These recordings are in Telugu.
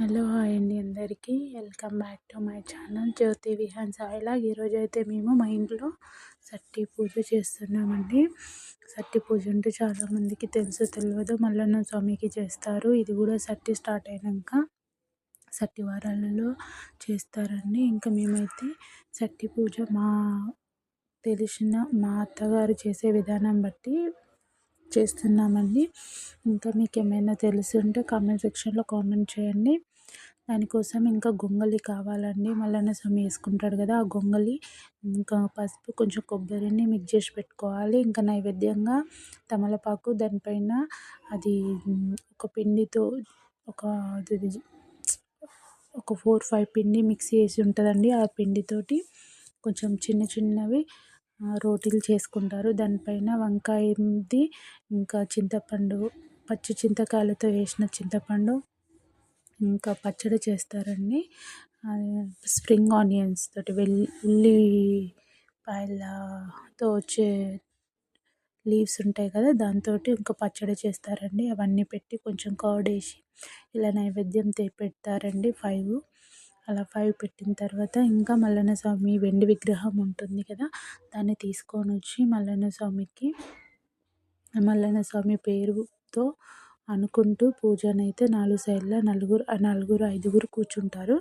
హలో హాయ్ అండి అందరికీ. Welcome back to my channel. Jyoti Vihan సాయిలాగ్. ఈరోజు అయితే మేము మా ఇంట్లో సట్టి పూజ చేస్తున్నామండి. సట్టి పూజ అంటే చాలామందికి తెలుసు తెలియదు. మల్లన్న స్వామికి చేస్తారు. ఇది కూడా సట్టి స్టార్ట్ అయినాక సట్టి వారాలలో చేస్తారండి. ఇంకా మేమైతే సట్టి పూజ మా తెలిసిన మా అత్తగారు చేసే విధానం బట్టి చేస్తున్నామండి. ఇంకా మీకు ఏమైనా తెలుసుంటే కామెంట్ సెక్షన్లో కామెంట్ చేయండి. దానికోసం ఇంకా గొంగలి కావాలండి. మల్లన్న స్వామి వేసుకుంటాడు కదా ఆ గొంగలి ఇంకా పసుపు కొంచెం కొబ్బరిని మిక్స్ చేసి పెట్టుకోవాలి. ఇంకా నైవేద్యంగా తమలపాకు దానిపైన అది ఒక పిండితో ఒక ఒక ఫోర్ ఫైవ్ పిండి మిక్స్ చేసి ఉంటుందండి. ఆ పిండితోటి కొంచెం చిన్న చిన్నవి రోటీలు చేసుకుంటారు. దానిపైన వంకాయది ఇంకా చింతపండు పచ్చి చింతకాయలతో వేసిన చింతపండు ఇంకా పచ్చడి చేస్తారండి. స్ప్రింగ్ ఆనియన్స్ తోటి వెల్లి ఉల్లిపాయలతో వచ్చే లీవ్స్ ఉంటాయి కదా దాంతో ఇంకా పచ్చడి చేస్తారండి. అవన్నీ పెట్టి కొంచెం కర్డ్ వేసి ఇలా నైవేద్యం పెడతారండి ఫైవ్. అలా ఫైవ్ పెట్టిన తర్వాత ఇంకా మల్లన్న స్వామి వెండి విగ్రహం ఉంటుంది కదా దాన్ని తీసుకొని వచ్చి మల్లన్న స్వామికి మల్లన్న స్వామి పేరుతో అనుకుంటూ పూజనైతే నాలుగు సైడ్ల నలుగురు నలుగురు ఐదుగురు కూర్చుంటారు.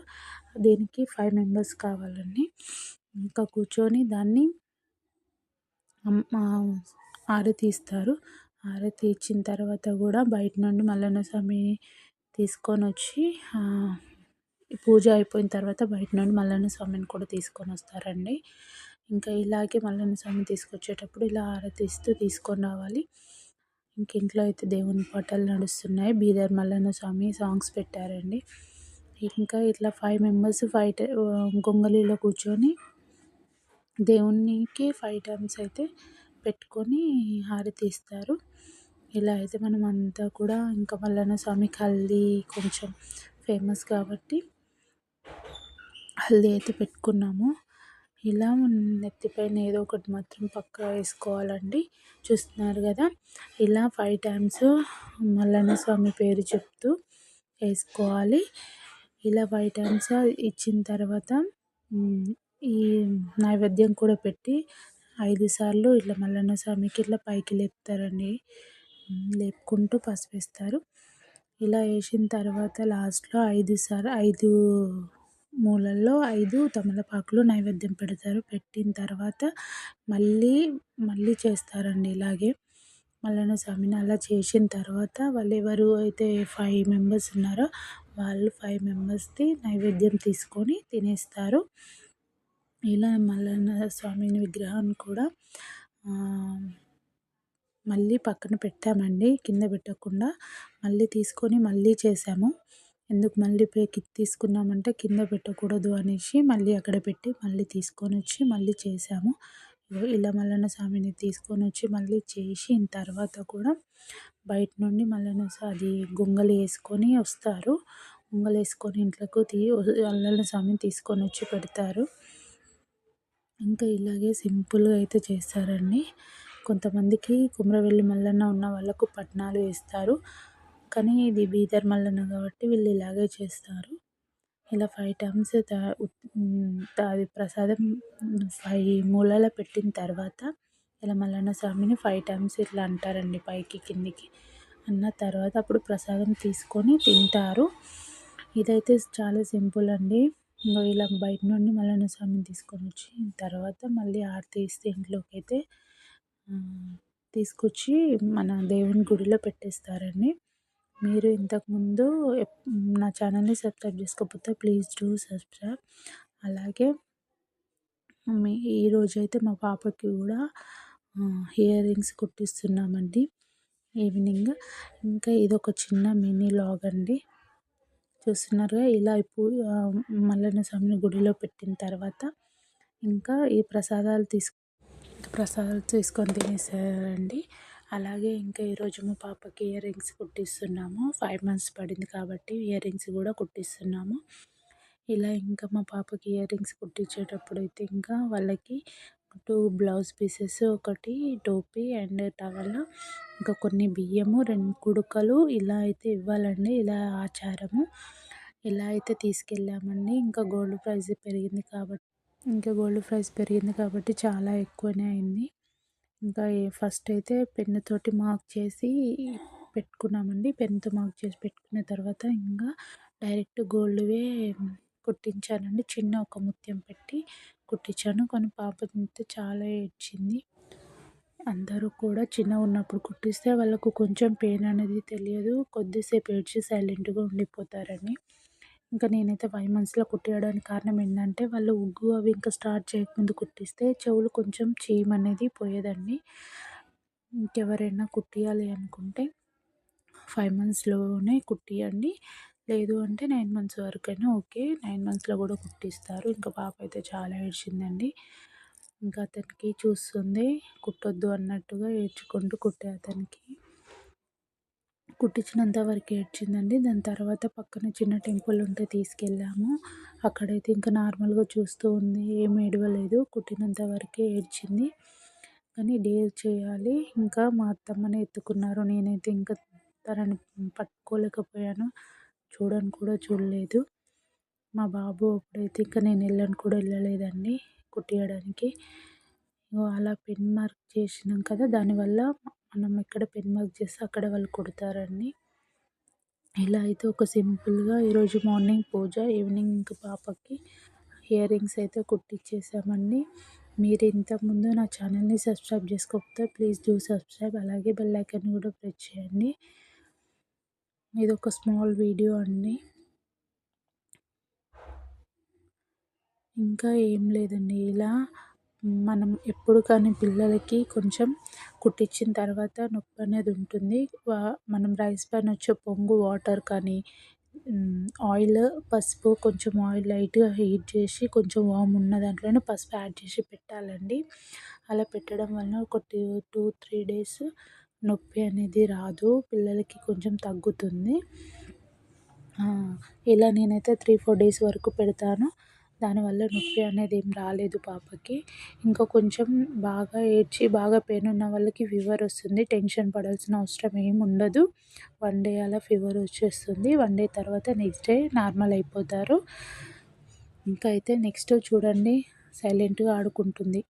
దీనికి ఫైవ్ మెంబర్స్ కావాలండి. ఇంకా కూర్చొని దాన్ని హారతి ఇస్తారు హారతి ఇచ్చిన తర్వాత కూడా బయట నుండి మల్లన్న స్వామి తీసుకొని వచ్చి పూజ అయిపోయిన తర్వాత బయట నుండి మల్లన్న స్వామిని కూడా తీసుకొని వస్తారండి. ఇంకా ఇలాగే మల్లన్న స్వామిని తీసుకొచ్చేటప్పుడు ఇలా హారతి ఇస్తూ తీసుకొని రావాలి. ఇంక ఇంట్లో అయితే దేవుని పాటలు నడుస్తున్నాయి. బీదర్ మల్లన్న స్వామి సాంగ్స్ పెట్టారండి. ఇంకా ఇట్లా ఫైవ్ మెంబర్స్ ఫైవ్ గొంగళిలో కూర్చొని దేవునికి ఫైవ్ టైమ్స్ అయితే పెట్టుకొని హారతి ఇస్తారు. ఇలా అయితే మనం అంతా కూడా ఇంకా మల్లన్న స్వామికి హల్దీ కొంచెం ఫేమస్ కాబట్టి హల్దీ అయితే పెట్టుకున్నాము. ఇలా నెత్తిపైన ఏదో ఒకటి మాత్రం పక్కా వేసుకోవాలండి. చూస్తున్నారు కదా? ఇలా ఫైవ్ టైమ్స్ మల్లన్న స్వామి పేరు చెప్తూ వేసుకోవాలి. ఇలా ఫైవ్ టైమ్స్ ఇచ్చిన తర్వాత ఈ నైవేద్యం కూడా పెట్టి ఐదు సార్లు ఇట్లా మల్లన్న స్వామికి ఇట్లా పైకి లేపుతారండి. లేపుకుంటూ పసుపు వేస్తారు. ఇలా వేసిన తర్వాత లాస్ట్లో ఐదు సార్లు ఐదు మూలల్లో ఐదు తమలపాకులు నైవేద్యం పెడతారు. పెట్టిన తర్వాత మళ్ళీ మళ్ళీ చేస్తారండి ఇలాగే. మల్లన్న స్వామిని అలా చేసిన తర్వాత వాళ్ళు ఎవరు అయితే ఫైవ్ మెంబర్స్ ఉన్నారో వాళ్ళు ఫైవ్ మెంబర్స్ది నైవేద్యం తీసుకొని తినేస్తారు. ఇలా మల్లన్న స్వామిని విగ్రహాన్ని కూడా మళ్ళీ పక్కన పెట్టామండి. కింద పెట్టకుండా మళ్ళీ తీసుకొని మళ్ళీ చేసాము. ఎందుకు మళ్ళీ పైకి తీసుకున్నామంటే కింద పెట్టకూడదు అనేసి మళ్ళీ అక్కడ పెట్టి మళ్ళీ తీసుకొని వచ్చి మళ్ళీ చేసాము ఇలా మల్లన్న స్వామిని తీసుకొని వచ్చి మళ్ళీ చేసిన తర్వాత కూడా బయట నుండి మల్లన్న అది గొంగలి వేసుకొని వస్తారు. గొంగలి వేసుకొని ఇంట్లోకి తీ మల్లన్న స్వామిని తీసుకొని వచ్చి పెడతారు. ఇంకా ఇలాగే సింపుల్గా అయితే చేస్తారండి. కొంతమందికి కుమ్రవెల్లి మల్లన్న ఉన్న వాళ్ళకు పట్నాలు వేస్తారు. కానీ ఇది బీదర్ మల్లన్న కాబట్టి వీళ్ళు ఇలాగే చేస్తారు. ఇలా ఫైవ్ టైమ్స్ అది ప్రసాదం ఫైవ్ మూలల పెట్టిన తర్వాత ఇలా మల్లన్న స్వామిని ఫైవ్ టైమ్స్ ఇట్లా అంటారండి పైకి కిందికి అన్న తర్వాత అప్పుడు ప్రసాదం తీసుకొని తింటారు. ఇదైతే చాలా సింపుల్ అండి. ఇంకా ఇలా బయట నుండి మల్లన్న స్వామిని తీసుకొని వచ్చి తర్వాత మళ్ళీ ఆరతి ఇస్తే ఇంట్లోకి అయితే తీసుకొచ్చి మన దేవుని గుడిలో పెట్టేస్తారండి. మీరు ఇంతకుముందు నా ఛానల్ని సబ్స్క్రైబ్ చేసుకోకపోతే ప్లీజ్ డూ సబ్స్క్రైబ్. అలాగే మీ ఈరోజు అయితే మా పాపకి కూడా ఇయర్ రింగ్స్ కుట్టిస్తున్నామండి ఈవినింగ్. ఇంకా ఇది ఒక చిన్న మినీ లాగ్ అండి. చూస్తున్నారుగా ఇలా ఇప్పుడు మల్లన్న స్వామిని గుడిలో పెట్టిన తర్వాత ఇంకా ఈ ప్రసాదాలు తీసుకు ప్రసాదాలు తీసుకొని తినేసారండి. అలాగే ఇంకా ఈరోజు మా పాపకి ఇయర్ రింగ్స్ కుట్టిస్తున్నాము. ఫైవ్ మంత్స్ పడింది కాబట్టి ఇయర్ రింగ్స్ కూడా కుట్టిస్తున్నాము. ఇలా ఇంకా మా పాపకి ఇయర్ రింగ్స్ కుట్టించేటప్పుడు అయితే ఇంకా వాళ్ళకి టూ బ్లౌజ్ పీసెస్ ఒకటి టోపీ అండ్ టవల్ ఇంకా కొన్ని బియ్యము రెండు కుడుకలు ఇలా అయితే ఇవ్వాలండి. ఇలా ఆచారము. ఇలా అయితే తీసుకెళ్ళామండి. ఇంకా గోల్డ్ ప్రైస్ పెరిగింది కాబట్టి ఇంకా గోల్డ్ ప్రైస్ పెరిగింది కాబట్టి చాలా ఎక్కువనే అయింది. ఇంకా ఫస్ట్ అయితే పెన్నుతోటి మార్క్ చేసి పెట్టుకున్నామండి. పెన్తో మార్క్ చేసి పెట్టుకున్న తర్వాత ఇంకా డైరెక్ట్ గోల్డ్వే కుట్టించానండి. చిన్న ఒక ముత్యం పెట్టి కుట్టించాను. కానీ పాప అయితే చాలా ఏడ్చింది. అందరూ కూడా చిన్నగా ఉన్నప్పుడు కుట్టిస్తే వాళ్ళకు కొంచెం పెయిన్ అనేది తెలియదు. కొద్దిసేపు ఏడ్చి సైలెంట్గా ఉండిపోతారని. ఇంకా నేనైతే ఫైవ్ మంత్స్లో కుట్టేయడానికి కారణం ఏంటంటే వాళ్ళు ఉగ్గు అవి ఇంకా స్టార్ట్ చేయకముందు కుట్టిస్తే చెవులు కొంచెం చీమ్ అనేది పోయేదండి. ఇంకెవరైనా కుట్టియాలి అనుకుంటే ఫైవ్ మంత్స్లోనే కుట్టియండి. లేదు అంటే నైన్ మంత్స్ వరకైనా ఓకే నైన్ మంత్స్లో కూడా కుట్టిస్తారు. ఇంకా పాప అయితే చాలా ఏడ్చిందండి. ఇంకా అతనికి చూస్తుంది కుట్టొద్దు అన్నట్టుగా ఏడ్చుకుంటూ కుట్టే అతనికి. కుట్టించినంత వరకు ఏడ్చిందండి. దాని తర్వాత పక్కన చిన్న టెంపుల్ ఉంటే తీసుకెళ్ళాము. అక్కడైతే ఇంకా నార్మల్గా చూస్తూ ఉంది. ఏం ఏడవలేదు. కుట్టినంత వరకే ఏడ్చింది. కానీ డేర్ చేయాలి. ఇంకా మా అత్తమ్మని ఎత్తుకున్నారు. నేనైతే ఇంకా తనని పట్టుకోలేకపోయాను. చూడని కూడా చూడలేదు. మా బాబు అప్పుడైతే ఇంకా నేను వెళ్ళను కూడా వెళ్ళలేదండి కుట్టియడానికి. అలా పెన్ మార్క్ చేసినాం కదా! దానివల్ల మనం ఎక్కడ పెన్ మార్క్ చేస్తే అక్కడ వాళ్ళు కుడతారండి. ఇలా అయితే ఒక సింపుల్గా ఈరోజు మార్నింగ్ పూజ ఈవినింగ్ ఇంకా పాపకి ఇయర్ రింగ్స్ అయితే కుట్టించేసామండి మీరు ఇంతకుముందు నా ఛానల్ని సబ్స్క్రైబ్ చేసుకోకపోతే ప్లీజ్ డూ సబ్స్క్రైబ్. అలాగే బెల్ ఐకాన్ కూడా ప్రెస్ చేయండి. ఇది ఒక స్మాల్ వీడియో అండి. ఇంకా ఏం లేదండి. ఇలా మనం ఎప్పుడు కానీ పిల్లలకి కొంచెం కుట్టించిన తర్వాత నొప్పి అనేది ఉంటుంది. మనం రైస్ పైన వచ్చే పొంగు వాటర్ కానీ ఆయిల్ పసుపు కొంచెం ఆయిల్ లైట్గా హీట్ చేసి కొంచెం వామ్ ఉన్న దాంట్లోనే పసుపు యాడ్ చేసి పెట్టాలండి. అలా పెట్టడం వలన ఒక టూ టూ త్రీ డేస్ నొప్పి అనేది రాదు. పిల్లలకి కొంచెం తగ్గుతుంది. ఇలా నేనైతే త్రీ ఫోర్ డేస్ వరకు పెడతాను. దానివల్ల నొప్పి అనేది ఏం రాలేదు పాపకి. ఇంకా కొంచెం బాగా ఏడ్చి బాగా పెయిన్ ఉన్న వాళ్ళకి ఫీవర్ వస్తుంది. టెన్షన్ పడాల్సిన అవసరం ఏమి ఉండదు. వన్ డే అలా ఫీవర్ వచ్చేస్తుంది. వన్ డే తర్వాత నెక్స్ట్ డే నార్మల్ అయిపోతారు. ఇంకా అయితే నెక్స్ట్ చూడండి. సైలెంట్గా ఆడుకుంటుంది.